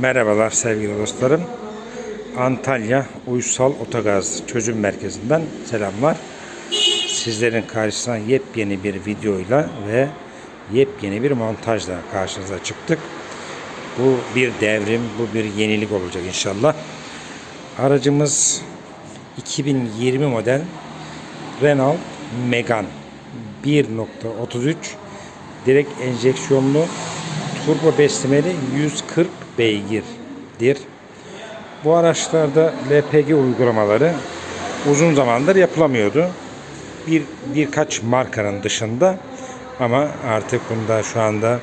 Merhabalar sevgili dostlarım. Antalya Uysal Otogaz Çözüm Merkezi'nden selamlar. Sizlerin karşısına yepyeni bir videoyla ve yepyeni bir montajla karşınıza çıktık. Bu bir devrim, bu bir yenilik olacak inşallah. Aracımız 2020 model Renault Megane 1.33 direkt enjeksiyonlu turbo beslemeli 140 beygirdir. Bu araçlarda LPG uygulamaları uzun zamandır yapılamıyordu. Bir birkaç markanın dışında ama artık bunda şu anda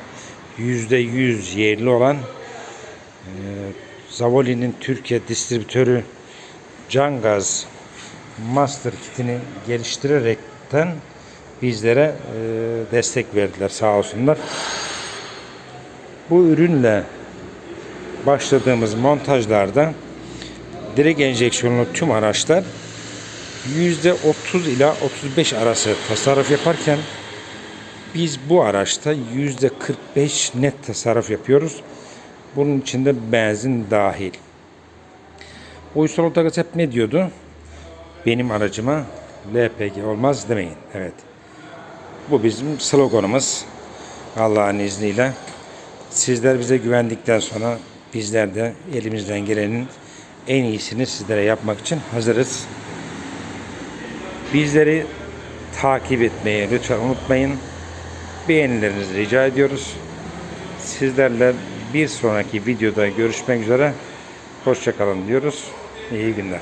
%100 yerli olan e, Zavoli'nin Türkiye distribütörü Cangaz Master kitini geliştirerekten bizlere e, destek verdiler sağ olsunlar. Bu ürünle başladığımız montajlarda direkt enjeksiyonlu tüm araçlar %30 ila 35 arası tasarruf yaparken biz bu araçta %45 net tasarruf yapıyoruz. Bunun içinde benzin dahil. Uysal Otogaz hep ne diyordu? Benim aracıma LPG olmaz demeyin. Evet. Bu bizim sloganımız. Allah'ın izniyle. Sizler bize güvendikten sonra bizler de elimizden gelenin en iyisini sizlere yapmak için hazırız. Bizleri takip etmeyi lütfen unutmayın. Beğenilerinizi rica ediyoruz. Sizlerle bir sonraki videoda görüşmek üzere. Hoşçakalın diyoruz. İyi günler.